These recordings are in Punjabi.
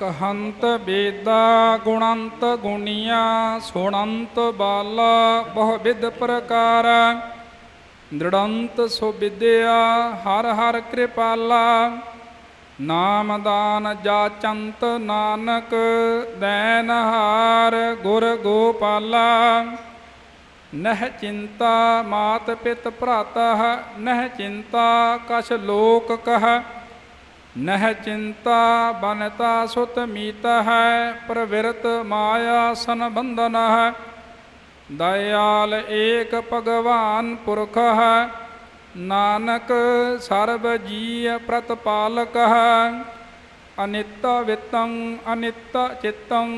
ਕਹੰਤ ਬੇਦਾ ਗੁਣੰਤ ਗੁਣੀਆਂ, ਸੁਣੰਤ ਬਾਲਾ, ਬਹੁ ਵਿਦ ਪ੍ਰਕਾਰ। ਦ੍ਰਿੜੰਤ ਸੁ ਵਿਦਿਆ ਹਰ ਹਰ ਕਿਰਪਾਲਾ। ਨਾਮ ਦਾਨ ਜਾਚੰਤ ਨਾਨਕ ਦੈਨਹਾਰ ਗੁਰ ਗੋਪਾਲਾ। ਨਹਿ ਚਿੰਤਾ ਮਾਤ ਪਿਤ ਭਰਾਤਹ ਨਹਿ ਚਿੰਤਾ ਕਛ ਲੋਕ ਕਹ। ਨਹਿ ਚਿੰਤਾ ਬਨਤਾ ਸੁਤ ਮੀਤ ਹੈ ਪ੍ਰਵਿਰਤ ਮਾਇਆ ਸਨ ਬੰਧਨ ਹੈ ਦਇਆਲ ਏਕ ਭਗਵਾਨ ਪੁਰਖ ਹੈ ਨਾਨਕ ਸਰਬ ਜੀ ਪ੍ਰਤਪਾਲਕ ਹੈ ਅਨਿਤ ਵਿਤੰ ਅਨਿਤ ਚਿਤੰ,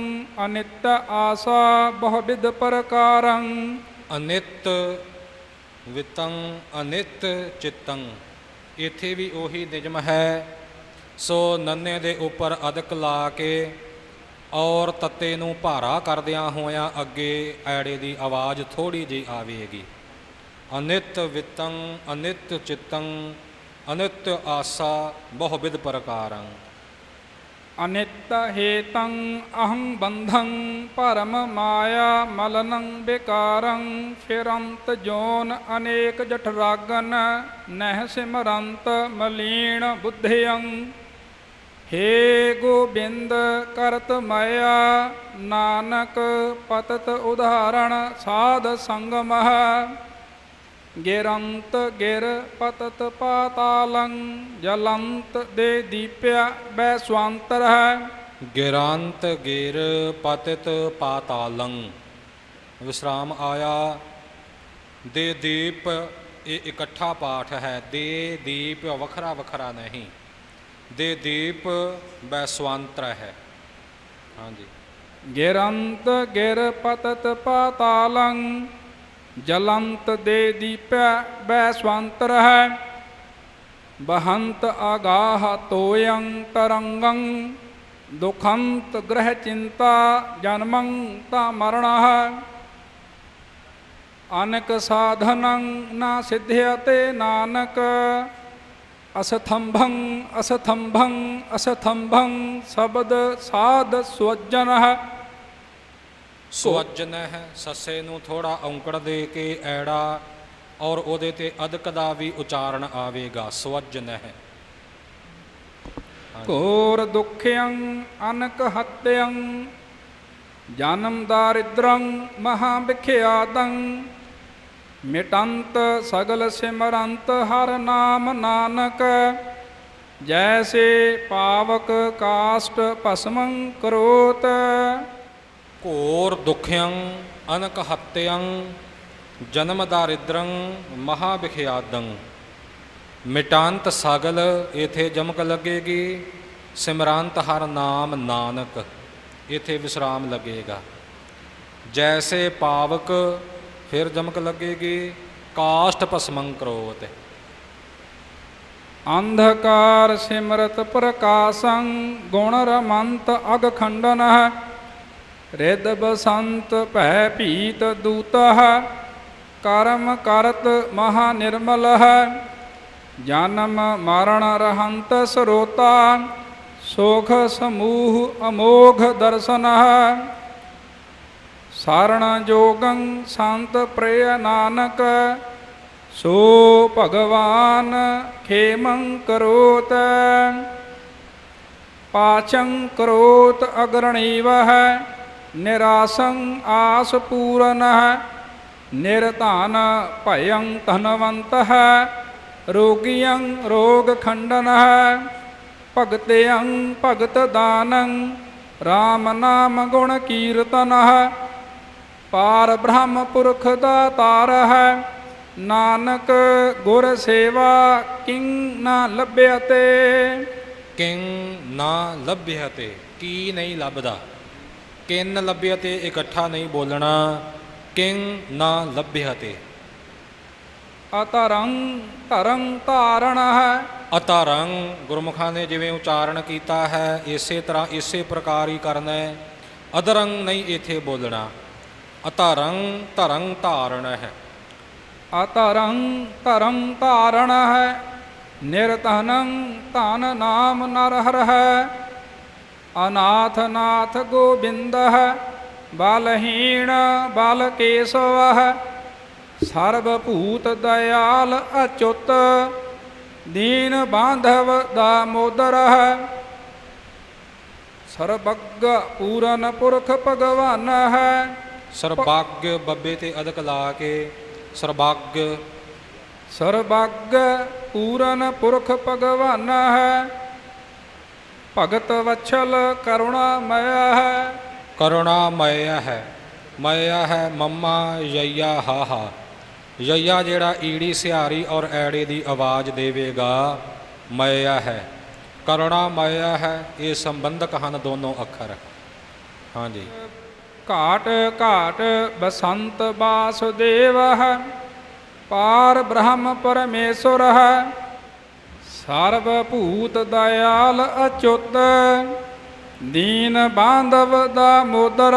ਅਨਿਤ ਆਸਾ ਬਹੁ ਵਿਦ ਪ੍ਰਕਾਰੰ। ਅਨਿਤ ਵਿਤੰ ਅਨਿਤ ਚਿਤੰ ਇੱਥੇ ਵੀ ਉਹੀ ਨਿਯਮ ਹੈ। ਸੋ ਨੰਨੇ ਦੇ ਉੱਪਰ ਅਦਕ ਲਾ ਕੇ ਔਰ ਤੱਤੇ ਨੂੰ ਭਾਰਾ ਕਰਦਿਆਂ ਹੋਇਆਂ ਅੱਗੇ ਐੜੇ ਦੀ ਆਵਾਜ਼ ਥੋੜੀ ਜਿਹੀ ਆਵੇਗੀ। ਅਨਿਤ ਵਿਤੰ, ਅਨਿਤ ਚਿਤੰ, ਅਨਿਤ ਆਸਾ ਬਹੁਵਿਧ ਪ੍ਰਕਾਰੰ। ਅਨਿਤ ਹੇਤੰ, ਅਹੰ ਬੰਧੰ ਪਰਮ ਮਾਇਆ ਮਲਨੰ ਵਿਕਾਰੰ, ਫਿਰੰਤ ਜੋਨ ਅਨੇਕ ਜਠਰਾਗਨ, ਨਹਿ ਸਿਮਰੰਤ ਮਲੀਣ ਬੁੱਧਿਯੰ ਹੇ ਗੋਬਿੰਦ ਕਰਤ ਮਾਇਆ, ਨਾਨਕ ਪਤਤ ਉਦਾਹਰਣ ਸਾਧ ਸੰਗਮਹ ਗਿਰੰਤ ਗਿਰ ਪਤਤ ਪਾਤਾਲੰ, ਜਲੰਤ ਦੇ ਦੀਪਿਆ ਬੈ ਸਵਾੰਤਰ ਹੈ। ਗਿਰੰਤ ਗਿਰ ਪਤਿਤ ਪਾਤਾਲੰ, ਵਿਸਰਾਮ ਆਇਆ। ਦੇ ਦੀਪ ਇਹ ਇਕੱਠਾ ਪਾਠ ਹੈ, ਦੇ ਦੀਪ ਵੱਖਰਾ ਵੱਖਰਾ ਨਹੀਂ। ਦੇ ਦੀਪ ਬੈਸਵੰਤਰ ਹੈ। ਹਾਂਜੀ। ਗਿਰੰਤ ਗਿਰ ਪਤਤ ਪਾਤਾਲੰ, ਜਲੰਤ ਦੇ ਦੀਪਿਆ ਬੈ ਹੈ। ਬਹੰਤ ਆਗਾਹ ਤੋਯੰ ਤਰੰਗੰ, ਦੁਖੰਤ ਗ੍ਰਹਿ ਚਿੰਤਾ ਜਨਮੰ ਤਾ ਮਰਣः ਅਨਕ ਸਾਧਨੰ ਨਾ ਸਿਧਿਅਤੇ ਨਾਨਕ ਅਸਥੰਭੰ ਅਸਥੰਭੰ ਅਸਥੰਭੰ ਸ਼ਬਦ ਸਾਧ ਸਵਜਨः ਸਵਜਨ ਹੈ ਸੱਸੇ ਨੂੰ ਥੋੜਾ ਔਂਕੜ ਦੇ ਕੇ ਐੜਾ ਔਰ ਉਹਦੇ ਤੇ ਅਦਕ ਦਾ ਵੀ ਉਚਾਰਨ ਆਵੇਗਾ ਸਵਜਨ ਹੈ ਘੋਰ ਦੁਖਿਅੰ ਅਨਕ ਹਤਿਅੰ ਜਨਮ ਦਾਰਿਦ੍ਰੰ ਮਹਾ ਵਿਖਿਆਤੰ ਮਿਟੰਤ ਸਗਲ ਸਿਮਰੰਤ ਹਰ ਨਾਮ ਨਾਨਕ। ਜੈਸੇ ਪਾਵਕ ਕਾਸ਼ਟ ਭਸਮੰ ਕਰੋਤ। ਘੋਰ ਦੁਖਿਅੰ ਅਨਕ ਹਤਿਅੰ ਜਨਮ ਦਾਰਿਦ੍ਰੰ, ਮਹਾ ਵਿਖਿਆਦੰ ਮਿਟਾਂਤ ਸਗਲ ਇਥੇ ਜਮਕ ਲੱਗੇਗੀ, ਸਿਮਰਾਂਤ ਹਰ ਨਾਮ ਨਾਨਕ ਇਥੇ ਵਿਸਰਾਮ ਲੱਗੇਗਾ। ਜੈਸੇ ਪਾਵਕ ਫਿਰ ਜਮਕ ਲੱਗੇਗੀ, ਕਾਸ਼ਟ ਭਸਮੰ ਕਰੋਤ। ਅੰਧਕਾਰ ਸਿਮਰਤ ਪ੍ਰਕਾਸ਼ੰ, ਗੁਣ ਰਮੰਤ ਅਗ ਖੰਡਨ ਰਿਦ ਬਸੰਤ ਭੈ ਭੀਤ ਦੂਤः ਕਰਮ ਕਰਤ ਮਹਾ ਨਿਰਮਲ ਜਨਮ ਮਰਨ ਰਹੰਤ ਸਰੋਤਾ, ਸੋਖ ਸਮੂਹ ਅਮੋਘ ਦਰਸ਼ਨ ਸਰਣ ਜੋਗੰ ਸੰਤ ਪ੍ਰਿਯ ਨਾਨਕ, ਸੋ ਭਗਵਾਨ ਖੇਮੰ ਕਰੋਤ। ਪਾਚੰ ਕਰੋਤ ਅਗਰਣੀਵਹ, ਨਿਰਾਸੰ ਆਸ ਪੂਰਨः ਨਿਰਧਨ ਭਯੰ ਧਨਵੰਤः ਰੋਗੀਯੰ ਰੋਗ ਖੰਡਨः ਭਗਤਿਯੰ ਭਗਤ ਦਾਨੰ RAM ਨਾਮ ਗੁਣ ਕੀਰਤਨः ਪਾਰ ਬ੍ਰਹਮ ਪੁਰਖ ਦਾਤਾਰ ਹੈ। ਨਾਨਕ ਗੁਰ ਸੇਵਾ ਕਿੰ ਨਾ ਲੱਭਿਆ ਤੇ ਕਿੰ ਨਾ ਲੱਭਿਅਤੇ ਕੀ ਨਹੀਂ ਲੱਭਦਾ? ਕਿਨ ਲੱਭਿਅਤੇ ਇਕੱਠਾ ਨਹੀਂ ਬੋਲਣਾ। ਕਿੰ ਨਾ ਲੱਭਿਅਤੇ। ਅਤਰੰ ਧਰੰ ਧਾਰਣ ਹੈ। ਅਤਰੰ ਗੁਰਮੁਖਾਂ ਨੇ ਜਿਵੇਂ ਉਚਾਰਨ ਕੀਤਾ ਹੈ ਇਸੇ ਤਰ੍ਹਾਂ ਇਸੇ ਪ੍ਰਕਾਰ ਹੀ ਕਰਨਾ ਹੈ। ਅਦਰੰ ਨਹੀਂ ਇਥੇ ਬੋਲਣਾ। ਅਤਰੰ ਤਰੰ ਧਾਰਣ ਹੈ ਅਤਰੰ ਧਰੰ ਧਾਰਣ ਹੈ ਨਿਰਧਨੰ ਧਨ ਨਾਮ ਨਰ ਹੈ ਅਨਾਥ ਨਾਥ ਗੋਬਿੰਦః ਬਲਹੀਣ ਬਲ ਕੇਸਵः ਸਰਬ ਭੂਤ ਦਇਆਲ ਅਚੁੱਤ, ਦੀਨ ਬਾਂਧਵ ਦਾਮੋਦਰः ਸਰਬੱਗ ਪੂਰਨ ਪੁਰਖ ਭਗਵਾਨ ਹੈ ਸਰਬੱਗ ਬੱਬੇ ਤੇ ਅਦਕ ਲਾ ਕੇ ਸਰਬੱਗ। ਸਰਬੱਗ ਪੂਰਨ ਪੁਰਖ ਭਗਵਾਨ ਹੈ ਭਗਤ ਵਛਲ ਕਰੁਣਾ ਮਇਆ ਹੈ। ਕਰੁਣਾਮਯ ਹੈ ਮਯ ਹੈ ਮੰਮਾ ਯਈਆ ਹਾਹਾ। ਯਈਆ ਜਿਹੜਾ ਈੜੀ ਸਿਹਾਰੀ ਔਰ ਐੜੇ ਦੀ ਆਵਾਜ਼ ਦੇਵੇਗਾ ਮਯ ਹੈ। ਕਰੁਣਾਮਯ ਹੈ ਇਹ ਸੰਬੰਧਕ ਹਨ ਦੋਨੋਂ ਅੱਖਰ। ਹਾਂਜੀ। ਘਾਟ ਘਾਟ ਬਸੰਤ ਬਾਸੁਦੇਵ ਪਾਰ ਬ੍ਰਹਮ ਪਰਮੇਸ਼ਰ ਹੈ। ਸਰਬ ਭੂਤ ਦਇਆਲ ਅਚੁੱਤ, ਦੀਨ ਬਾਂਧਵ ਦਾ ਮੋਦਰ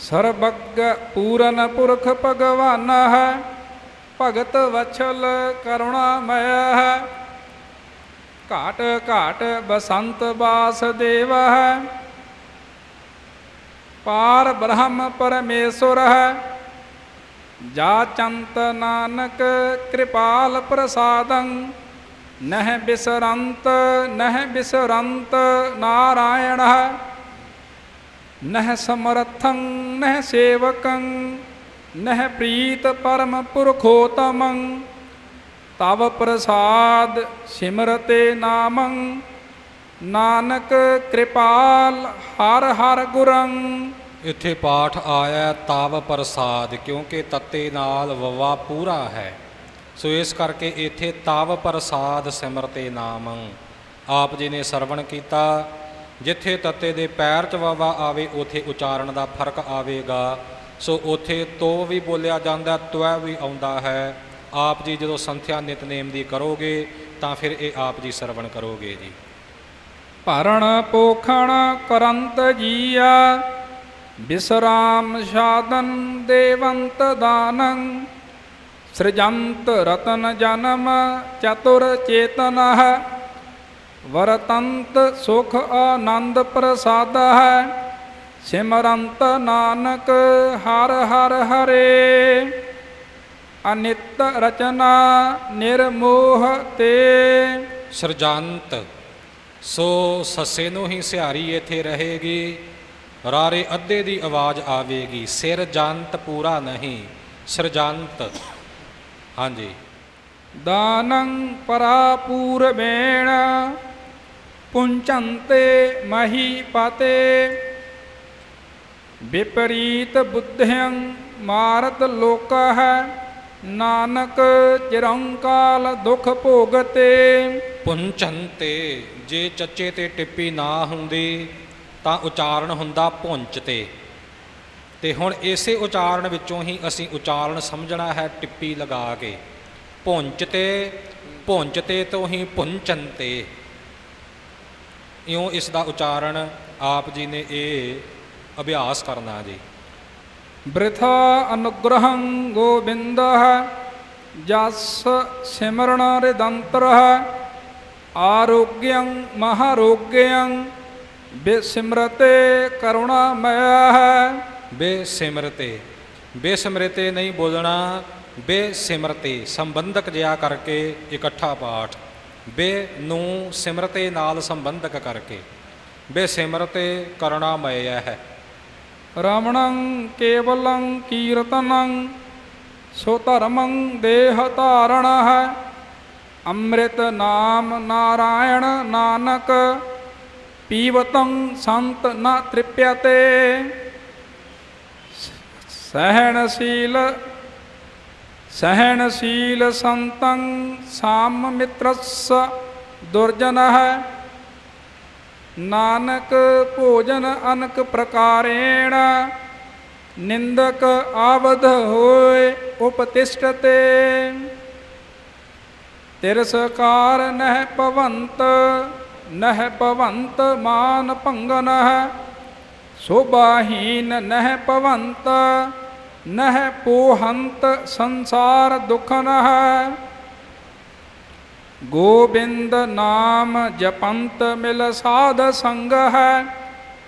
ਸਰਬੱਗ ਪੂਰਨ ਪੁਰਖ ਭਗਵਾਨ ਹੈ, ਭਗਤ ਵਛਲ ਕਰੁਣਾਮਯ ਹੈ। ਘਾਟ ਘਾਟ ਬਸੰਤ ਬਾਸੁਦੇਵ ਹੈ ਪਾਰ ਬ੍ਰਹਮ ਪਰਮੇਸ਼ਰ ਹੈ। ਜਾ ਨਾਨਕ ਕਿਰਪਾਲ ਪ੍ਰਸਾਦੰ, ਨਹਿ ਬਿਸਰੰਤ ਨਹਿ ਬਿਸਰੰਤ ਨਾਰਾਇਣ ਨਹਿ ਸਮਰਥੰ, ਨਹਿ ਸੇਵਕੰ, ਨਹਿ ਪ੍ਰੀਤ ਪਰਮ ਪੁਰਖੋਤਮੰ, ਤਵ ਪ੍ਰਸਾਦ ਸਿਮਰਤੇ ਨਾਮੰ ਨਾਨਕ ਕਿਰਪਾਲ ਹਰ ਹਰ ਗੁਰੰ। ਇੱਥੇ ਪਾਠ ਆਇਆ ਤਾਵ ਪ੍ਰਸਾਦ, ਕਿਉਂਕਿ ਤੱਤੇ ਨਾਲ ਵਵਾ ਪੂਰਾ ਹੈ। ਸੋ ਇਸ ਕਰਕੇ ਇੱਥੇ ਤਾਵ ਪ੍ਰਸਾਦ ਸਿਮਰਤੇ ਨਾਮੰ। ਆਪ ਜੀ ਨੇ ਸਰਵਣ ਕੀਤਾ। ਜਿੱਥੇ ਤੱਤੇ ਦੇ ਪੈਰ 'ਚ ਵਵਾ ਆਵੇ, ਉਥੇ ਉਚਾਰਨ ਦਾ ਫ਼ਰਕ ਆਵੇਗਾ। ਸੋ ਉਥੇ ਤੋ ਵੀ ਬੋਲਿਆ ਜਾਂਦਾ, ਤਵੈ ਵੀ ਆਉਂਦਾ ਹੈ। ਆਪ ਜੀ ਜਦੋਂ ਸੰਥਿਆ ਨਿਤਨੇਮ ਦੀ ਕਰੋਗੇ, ਤਾਂ ਫਿਰ ਇਹ ਆਪ ਜੀ ਸਰਵਣ ਕਰੋਗੇ ਜੀ। ਭਰਣ ਪੋਖਣ ਕਰੰਤ ਜੀਆ। ਵਿਸ਼ਰਾਮ ਸਾਧਨ ਦੇਵੰਤ ਦਾਨੰ। ਸ੍ਰਜੰਤ ਰਤਨ ਜਨਮ ਚਤੁਰ ਚੇਤਨ ਵਰਤੰਤ ਸੁਖ ਆਨੰਦ ਪ੍ਰਸਾਦ ਹੈ ਸਿਮਰੰਤ ਨਾਨਕ ਹਰ ਹਰ ਹਰੇ। ਅਨਿਤ ਰਚਨਾ ਨਿਰਮੋਹ ਤੇ। ਸਰਜੰਤ ਸੋ ਸੱਸੇ ਨੂੰ ਹੀ ਸਿਹਾਰੀ ਇੱਥੇ ਰਹੇਗੀ। ਰਾਰੇ ਅੱਧੇ ਦੀ ਆਵਾਜ਼ ਆਵੇਗੀ। ਸਿਰ ਜੰਤ ਪੂਰਾ ਨਹੀਂ ਸਰਜੰਤ ਹਾਂਜੀ। ਦਾਨੰ ਪਰਾਪੂਰਬੇਣ ਪੁੰਚੰਤੇ ਮਹੀਪਤੇ ਵਿਪਰੀਤ ਬੁੱਧਿਯੰ ਮਾਰਤ ਲੋਕਹ ਨਾਨਕ ਚਿਰੰਕਾਲ ਦੁਖ ਭੋਗਤੇ। ਪੁੰਚੰਤੇ, ਜੇ ਚੱਚੇ ਤੇ ਟਿੱਪੀ ਨਾ ਹੁੰਦੀ, ਤਾਂ ਉਚਾਰਨ ਹੁੰਦਾ ਪੁੰਚ ਤੇ ਤੇ ਹੁਣ ਇਸੇ ਉਚਾਰਨ ਵਿੱਚੋਂ ਹੀ ਅਸੀਂ ਉਚਾਰਨ ਸਮਝਣਾ ਹੈ ਟਿੱਪੀ ਲਗਾ ਕੇ। ਪੁੰਚ ਤੇ ਪੁੰਚ ਤੋਂ ਹੀ ਪੁੰਚੰਤੇ। ਇਉਂ ਇਸ ਦਾ ਉਚਾਰਨ ਆਪ ਜੀ ਨੇ ਇਹ ਅਭਿਆਸ ਕਰਨਾ ਜੀ। ਬ੍ਰਿਥਾ ਅਨੁਗ੍ਰਹੰ ਗੋਬਿੰਦः ਜਸ ਸਿਮਰਨ ਰਿਦੰਤਰः ਆਰੋਗਯੰ ਮਹਾਰੋਗਯੰ, ਬਿਸਿਮਰਤੇ ਕਰੁਣਾਮਯः ਬੇਸਿਮਰਤੇ। ਬੇਸਿਮਰਤੇ ਨਹੀਂ ਬੋਲਣਾ, ਬੇਸਿਮਰਤੇ, ਸੰਬੰਧਕ ਜਿਆ ਕਰਕੇ ਇਕੱਠਾ ਪਾਠ। ਬੇ ਨੂੰ ਸਿਮਰਤੇ ਨਾਲ ਸੰਬੰਧਕ ਕਰਕੇ। ਬੇਸਿਮਰਤੇ ਕਰੁਣਾਮਯ ਹੈ। ਰਮਣੰ ਕੇਵਲੰ ਕੀਰਤਨੰ, ਸੋ ਧਰਮੰ ਦੇਹ ਧਾਰਣः ਅੰਮ੍ਰਿਤ ਨਾਮ ਨਾਰਾਇਣ ਨਾਨਕ, ਪੀਵਤੰ ਸੰਤ ਨ ਤ੍ਰਿਪਯਤੇ। ਸਹਿਣਸ਼ੀਲ ਸਹਿਣਸ਼ੀਲ ਸੰਤੰ ਸਾਮ ਮਿਤਰਸ ਦੁਰਜਨः ਨਾਨਕ ਭੋਜਨ ਅਨਕ ਪ੍ਰਕਾਰੇਣ, ਨਿੰਦਕ ਆਵਧ ਹੋਏ ਉਪਤਿਸ਼ਟਤੇ। ਤਿਰਸਕਾਰ ਨਹਿ ਭਵੰਤ ਨਹਿ ਭਵੰਤ ਮਾਨ ਭੰਗਨః ਸੋਭਾਹੀਨ ਨਹਿ ਭਵੰਤ, ਨਹਿ ਪੋਹੰਤ ਸੰਸਾਰ ਦੁਖਨః ਗੋਬਿੰਦ ਨਾਮ ਜਪੰਤ ਮਿਲ ਸਾਧ ਸੰਗ ਹੈ।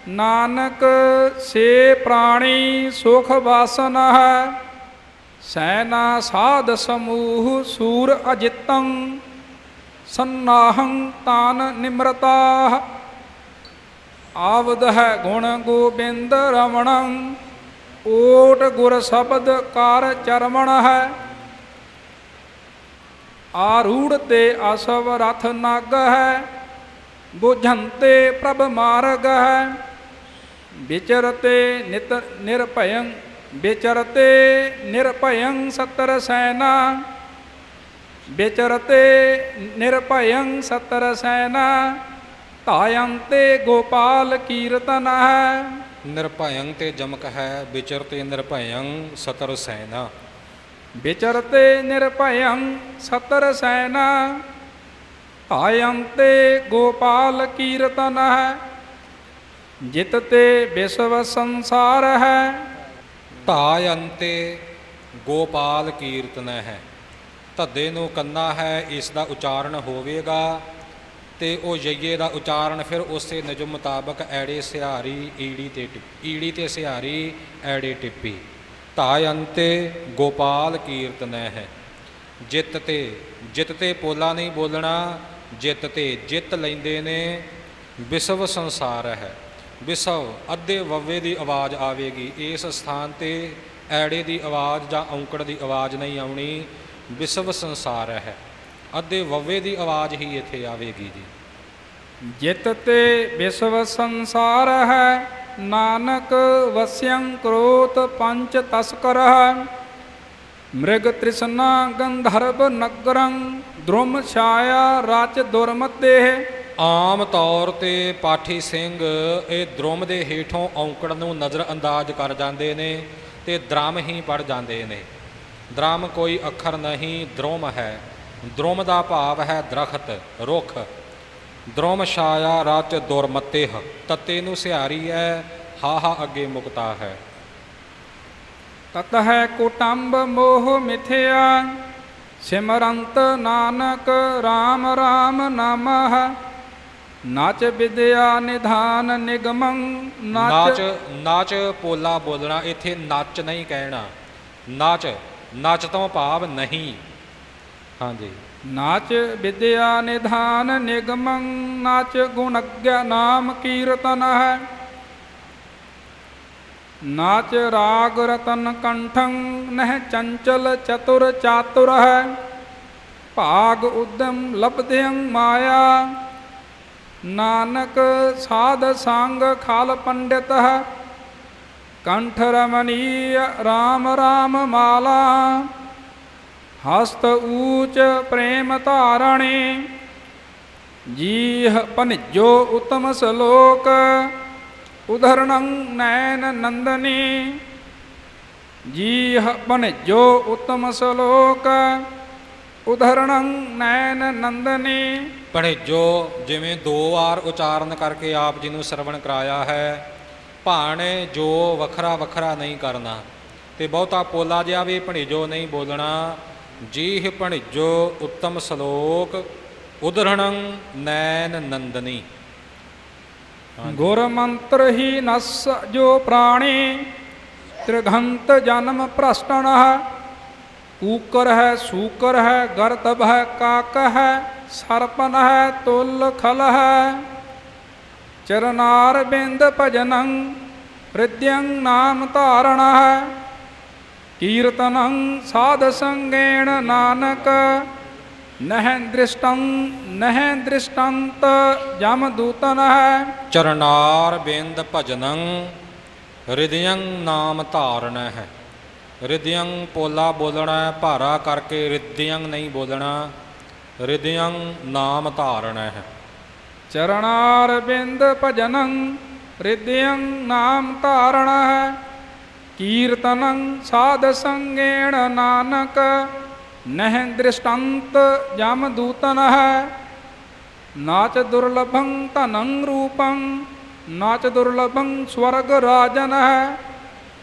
ਨਾਨਕ ਸੇ ਪ੍ਰਾਣੀ ਸੁਖ ਵਾਸਨ ਹੈ। ਸੈਨਾ ਸਾਧ ਸਮੂਹ ਸੂਰ ਅਜਿਤੰ, ਸੰਨਾਹੰ ਤਾਨ ਨਿਮਰਤਾ। ਆਵਦ ਹੈ ਗੁਣ ਗੋਬਿੰਦ ਰਮਣੰ ਓਟ ਗੁਰ ਸ਼ਬਦ ਕਰ ਚਰਮਣ ਹੈ। ਆਰੂੜ ਤੇ ਅਸਵ ਰਥ ਨਗ ਹੈ, ਬੁਝੰਤੇ ਪ੍ਰਭ ਮਾਰਗ ਹੈ। ਵਿਚਰਤੇ ਨਿਤ ਨਿਰਭਯੰ, ਵਿਚਰਤੇ ਨਿਰਭਯੰ ਸਤਰ ਸੈਨਾ। ਵਿਚਰਤੇ ਨਿਰਭਯੰ ਸਤਰ ਸੈਨਾ ਧਾਯੰਤੇ ਗੋਪਾਲ ਕੀਰਤਨ ਹੈ। ਨਿਰਭਯੰ ਤੇ ਜਮਕ ਹੈ, ਵਿਚਰਤੇ ਨਿਰਭਯੰ ਸਤਰ ਸੈਨਾ। ਵਿਚਰਤੇ ਨਿਰਭਯੰ ਸਤਰ ਸੈਨਾ। ਧਾਯੰਤੇ ਗੋਪਾਲ ਕੀਰਤਨ ਹੈ, ਜਿਤ ਤੇ ਵਿਸ਼ਵ ਸੰਸਾਰ ਹੈ। ਧਾਯੰਤੇ ਗੋਪਾਲ ਕੀਰਤਨ ਹੈ। ਧੱਦੇ ਨੂੰ ਕੰਨਾ ਹੈ, ਇਸ ਦਾ ਉਚਾਰਨ ਹੋਵੇਗਾ, ਤੇ ਉਹ ਯਈਏ ਦਾ ਉਚਾਰਨ ਫਿਰ ਉਸੇ ਨਿਯਮ ਮੁਤਾਬਕ ਐੜੇ ਸਿਹਾਰੀ ਈੜੀ ਤੇ ਟਿੱਪ- ਈੜੀ ਤੇ ਸਿਹਾਰੀ ਐੜੇ ਟਿੱਪੀ। ਧਾਯੰਤੇ ਗੋਪਾਲ ਕੀਰਤਨ ਹੈ ਜਿੱਤ ਤੇ ਜਿੱਤ ਤੇ ਪੋਲਾ ਨਹੀਂ ਬੋਲਣਾ, ਜਿੱਤ ਤੇ ਜਿੱਤ ਲੈਂਦੇ ਨੇ ਵਿਸ਼ਵ ਸੰਸਾਰ ਹੈ। ਵਿਸ਼ਵ ਅੱਧੇ ਵੱਵੇ ਦੀ ਆਵਾਜ਼ ਆਵੇਗੀ, ਇਸ ਸਥਾਨ ਤੇ ਐੜੇ ਦੀ ਆਵਾਜ਼ ਜਾਂ ਔਂਕੜ ਦੀ ਆਵਾਜ਼ ਨਹੀਂ ਆਉਣੀ ਵਿਸ਼ਵ ਸੰਸਾਰ ਹੈ। ਅੱਧੇ ਵੱਵੇ ਦੀ ਆਵਾਜ਼ ਹੀ ਇੱਥੇ ਆਵੇਗੀ ਜੀ। ਜਿੱਤ ਤੇ ਵਿਸ਼ਵ ਸੰਸਾਰ ਹੈ ਨਾਨਕ ਵਸਿਅੰ ਕਰੋਤ ਪੰਚ ਤਸਕਰ ਮ੍ਰਿਗ ਤ੍ਰਿਸ਼ਨਾ ਗੰਧਰਵ ਨਗਰੰ, ਦ੍ਰੁਮ ਛਾਇਆ ਰਚ ਦੁਰਮਤੇ ਆਮ ਤੌਰ ਤੇ ਪਾਠੀ ਸਿੰਘ ਇਹ ਦ੍ਰੁਮ ਦੇ ਹੇਠੋਂ ਔਂਕੜ ਨੂੰ ਨਜ਼ਰ ਅੰਦਾਜ਼ ਕਰ ਜਾਂਦੇ ਨੇ ਤੇ ਦ੍ਰਮ ਹੀ ਪੜ ਜਾਂਦੇ ਨੇ। ਦ੍ਰਮ ਕੋਈ ਅੱਖਰ ਨਹੀਂ, ਦ੍ਰੁਮ ਹੈ। ਦ੍ਰੁਮ ਦਾ ਭਾਵ ਹੈ ਦਰਖਤ, ਰੁੱਖ। ਦ੍ਰੁਮ ਛਾਇਆ ਰਚ ਦੁਰਮਤੇਹ ਤੱਤੇ ਨੂੰ ਸਿਹਾਰੀ ਹੈ ਹਾ ਹਾ ਅੱਗੇ ਮੁਕਤਾ ਹੈ। ਤਤ ਹੈ ਕੁਟੰਬ ਮੋਹ ਮਿਥਿਆ ਸਿਮਰੰਤ ਨਾਨਕ RAM RAM ਨਾਮਹ। ਨਾਚ ਵਿਦਿਆ ਨਿਧਾਨ ਨਿਗਮੰ ਨਾਚ ਨਾਚ ਪੋਲਾ ਬੋਲਣਾ ਇੱਥੇ ਨੱਚ ਨਹੀਂ ਕਹਿਣਾ। ਨਾਚ ਨੱਚ ਤੋਂ ਭਾਵ ਨਹੀਂ। ਹਾਂਜੀ। ਨਾਚ ਵਿਦਿਆ ਨਿਧਾਨ ਨਿਗਮੰ, ਨਾਚ ਗੁਣਗ੍ਯ ਨਾਮ ਕੀਰਤਨ ਹੈ। ਨਾਚ ਰਾਗ ਰਤਨ ਕੰਠੰ, ਨਹਿ ਚੰਚਲ ਚਤੁਰ ਚਾਤੁਰ ਹੈ। ਭਾਗ ਉਦਮ ਲਬਧਿਅੰ ਮਾਇਆ, ਨਾਨਕ ਸਾਧ ਸੰਗ ਖਾਲ ਪੰਡਿਤ ਹੈ। ਕੰਠ ਰਮਣੀय RAM RAM ਮਾਲਾ ਹਸਤ ਊਚ ਪ੍ਰੇਮ ਧਾਰਣੀ, ਜੀਹ ਪਨਿਜੋ ਉਤਮ ਸਲੋਕ ਉਧਰਣੰ ਨੈਨ ਨੰਦਨੀ, ਜੀਹ ਪਨਿਜੋ ਉਤਮ ਸਲੋਕ ਉਧਰਣੰ ਨੈਨ ਨੰਦਨੀ। ਭਣੇਜੋ ਜਿਵੇਂ ਦੋ ਵਾਰ ਉਚਾਰਨ ਕਰਕੇ ਆਪ ਜੀ ਨੂੰ ਸਰਵਣ ਕਰਾਇਆ ਹੈ, ਭਾਣੇ ਜੋ ਵੱਖਰਾ ਵੱਖਰਾ ਨਹੀਂ ਕਰਨਾ, ਤੇ ਬਹੁਤਾ ਪੋਲਾ ਜਿਹਾ ਵੀ ਭਣੇਜੋ ਨਹੀਂ ਬੋਲਣਾ ਜੀਹ ਭਣੇਜੋ ਉੱਤਮ ਸ਼ਲੋਕ, ਉਦਰਣੰ ਨੈਨ ਨੰਦਨੀ। ਗੁਰ ਮੰਤਰ ਹੀ ਨਸ ਜੋ ਪ੍ਰਾਣੀ, ਤ੍ਰਿਗੰਤ ਜਨਮ ਭ੍ਰਸ਼ਟਣ ਕੂਕਰ ਹੈ, ਸੂਕਰ ਹੈ, ਗਰਤਬ ਹੈ, ਕਾਕ ਹੈ, ਸਰਪਨ ਹੈ, ਤੁਲ ਖਲ ਹੈ। ਚਰਨਾਰ ਬਿੰਦ ਭਜਨੰ ਹ੍ਰਿਦਯੰ ਨਾਮ ਧਾਰਣ ਹੈ। ਕੀਰਤਨੰ ਸਾਧ ਸੰਗੇਣ ਨਾਨਕ ਨਹਿ ਦ੍ਰਿਸ਼ਟੰ ਨਹਿ ਦ੍ਰਿਸ਼ਟੰਤ ਜਮ ਦੂਤਨ ਹੈ। ਚਰਨਾਰ ਬਿੰਦ ਭਜਨੰ ਹਿਰਦਯੰ ਨਾਮ ਧਾਰਨ ਹੈ। ਹਿਰਦਯੰ ਪੋਲਾ ਬੋਲਣਾ ਭਾਰਾ ਕਰਕੇ ਹਿਰਦਯੰ ਨਹੀਂ ਬੋਲਣਾ ਹਿਰਦਯੰ ਨਾਮ ਧਾਰਨ ਹੈ। ਚਰਨਾਰ ਬਿੰਦ ਭਜਨੰ ਹ੍ਰਿਦਯੰ ਨਾਮ ਧਾਰਣ ਹੈ। ਕੀਰਤਨੰ ਸਾਧ ਸੰਗੇਣ ਨਾਨਕ, ਨਹਿ ਦ੍ਰਿਸ਼ਟੰਤ ਜਮ ਦੂਤਨ ਹੈ ਨਾਚ ਦੁਰਲਭੰ ਧਨੰ ਰੂਪੰ, ਨਾਚ ਦੁਰਲਭੰ ਸਵਰਗ ਰਾਜਨ ਹੈ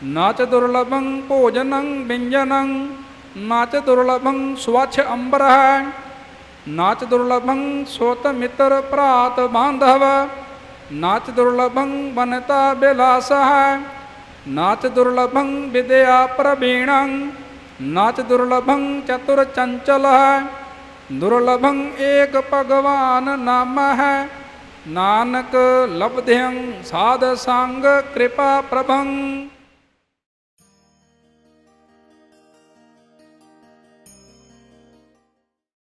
ਨਾਚ ਦੁਰਲਭੰ ਭੋਜਨੰ ਵਿੰਜਨੰ, ਨਾਚ ਦੁਰਲਭੰ ਸਵਛ ਅੰਬਰ ਨਾਚ ਦੁਰਲਭੰ ਸੋਤ ਮਿੱਤਰ ਭਰਾਤ ਬਾਂਧਵ, ਨਾਚ ਦੁਰਲਭੰ ਬਨਤਾ ਬਿਲਾਸ ਹੈ ਨਾਚ ਦੁਰਲਭੰ ਵਿਦਿਆ ਪ੍ਰਵੀਣੰ, ਨਾਚ ਦੁਰਲਭੰ ਚਤੁਰ ਚੰਚਲ ਹੈ, ਦੁਰਲਭੰ ਏਕ ਭਗਵਾਨ ਨਾਮ ਹੈ। ਨਾਨਕ ਲਬਧਿਅੰ ਸਾਧ ਸੰਗ ਕਿਰਪਾ ਪ੍ਰਭੰ।